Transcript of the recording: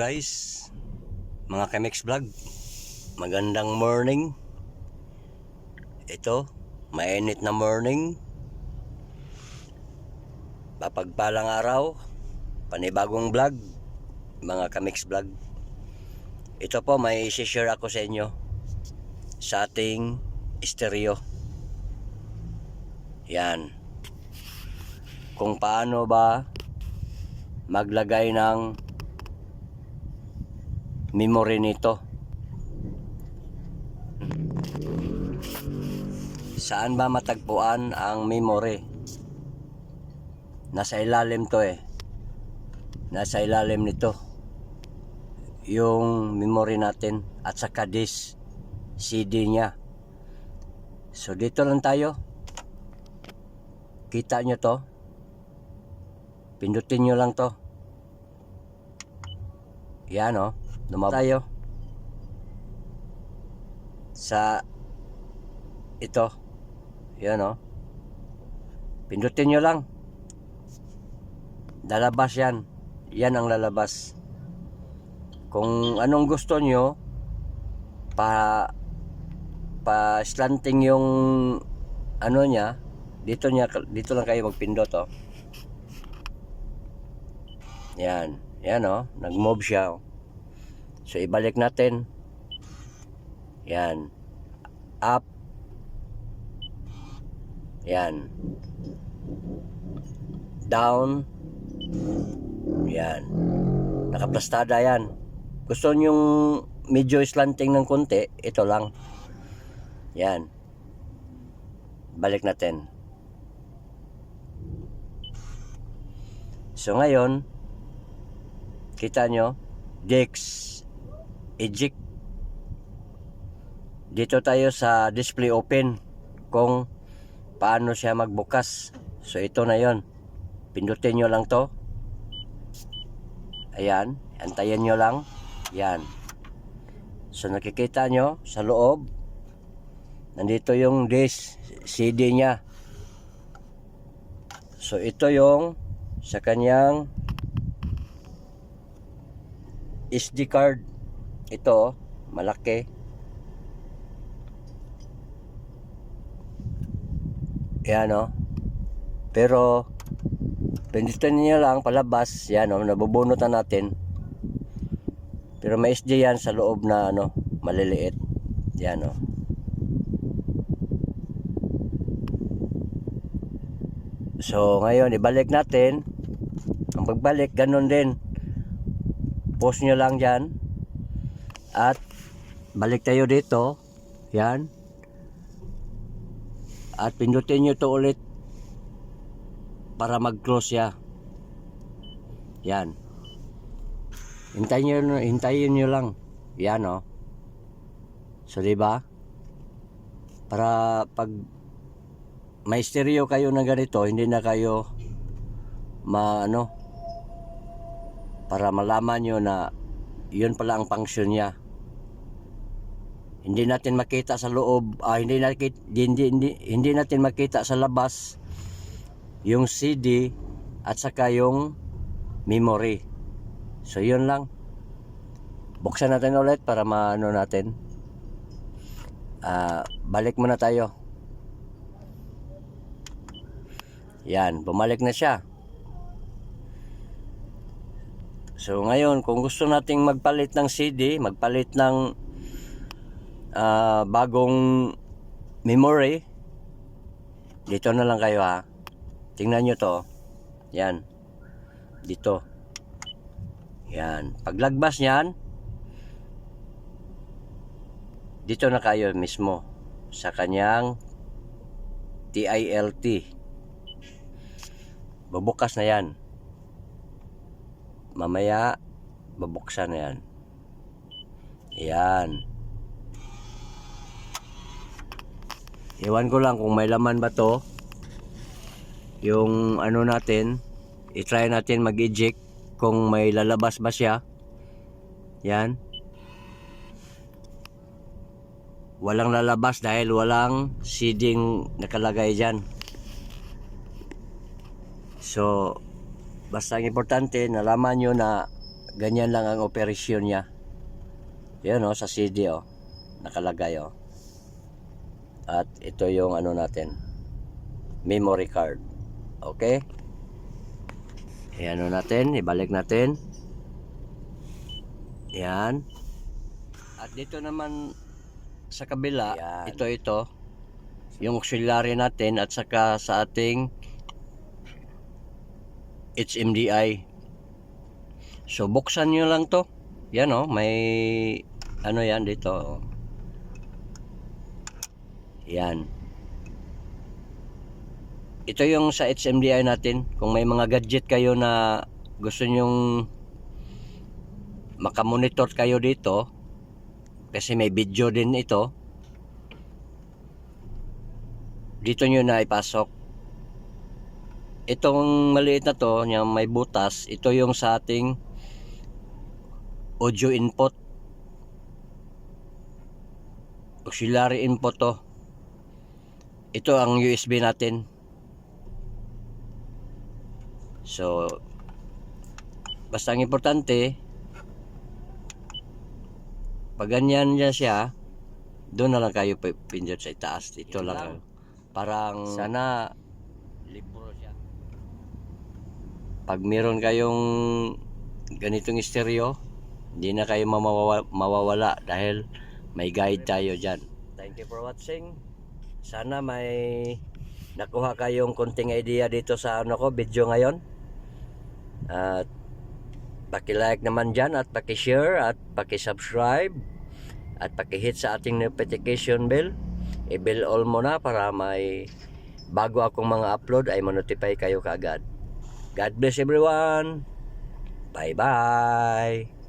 guys, mga Kamex Vlog, magandang morning. Ito, mainit na morning. Papagpalang araw, panibagong vlog, mga Kamex Vlog. Ito po, may share ako sa inyo sa ating stereo. Yan. Kung paano ba maglagay ng memory nito. Saan ba matagpuan ang memory? Nasa ilalim to eh. Nasa ilalim nito. Yung memory natin at saka disk CD niya. So dito lang tayo. Kita nyo to. Pindutin nyo lang to. Yan o. Oh. Lumabas tayo. Sa ito. Yan o. Oh. Pindutin nyo lang. Lalabas yan. Yan ang lalabas. Kung anong gusto nyo, pa pa slanting yung ano niya, dito niya dito lang kayo magpindot oh. Yan. Yan oh, nag-move siya. Oh. So ibalik natin. Yan. Up. Yan. Down. Yan. Nakaplastada yan. Gusto nyong medyo slanting ng konti, ito lang. Yan. Balik natin. So ngayon, kita nyo, Dex eject. Dito tayo sa display open kung paano siya magbukas. So ito na yon. Pindutin nyo lang to. Ayan. Antayin nyo lang. Yan. So nakikita nyo sa loob. Nandito yung disk CD niya. So ito yung sa kanyang SD card ito malaki. Yan o pero pindutin niyo lang palabas. Yan o nabubunutan natin. Pero may SD yan sa loob na ano maliliit. Yan o so ngayon ibalik natin. Ang pagbalik ganun din. Post nyo lang dyan at balik tayo dito. Yan. At pindutin nyo to ulit para mag close siya. Yan. Hintayin nyo, hintayin nyo lang. Yan o oh. so diba para pag may stereo kayo na ganito hindi na kayo maano para malaman nyo na yun pala ang function niya hindi natin makita sa loob. Ah, hindi, nakita, hindi, hindi, hindi natin makita sa labas yung CD at saka yung memory. So yun lang. Buksan natin ulit para maano natin. Ah, balik muna tayo. Yan bumalik na siya. So ngayon, kung gusto nating magpalit ng CD, magpalit ng uh, bagong memory, dito na lang kayo ha. Tingnan nyo to. Yan. Dito. Yan. Paglagpas niyan, dito na kayo mismo sa kanyang TILT. Bubukas na yan mamaya babuksan na yan yan iwan ko lang kung may laman ba to yung ano natin itry natin mag eject kung may lalabas ba siya yan walang lalabas dahil walang seeding nakalagay dyan so basta ang importante nalaman nyo na ganyan lang ang operasyon niya. Yan oh, sa CD oh. Nakalagay oh. At ito yung ano natin. Memory card. Okay? Ayan ano natin, ibalik natin. Yan. At dito naman sa kabila, ito ito yung auxiliary natin at saka sa ating HMDI. So buksan nyo lang to. Yan oh, may ano yan dito. oh. Yan. Ito yung sa HMDI natin. Kung may mga gadget kayo na gusto nyong makamonitor kayo dito, kasi may video din ito, dito nyo na ipasok. Itong maliit na to, yung may butas, ito yung sa ating audio input. Auxiliary input to. Ito ang USB natin. So, basta ang importante, pag ganyan niya siya, doon na lang kayo pi- pindot sa itaas. Dito lang. kayo. Parang sana libro siya. Pag meron kayong ganitong stereo, hindi na kayo mawawala dahil may guide tayo dyan. Thank you for watching. Sana may nakuha kayong konting idea dito sa ano ko, video ngayon. At paki-like naman dyan at paki-share at paki-subscribe at paki-hit sa ating notification bell. I-bell all mo na para may bago akong mga upload ay manotify kayo kaagad. God bless everyone. Bye-bye.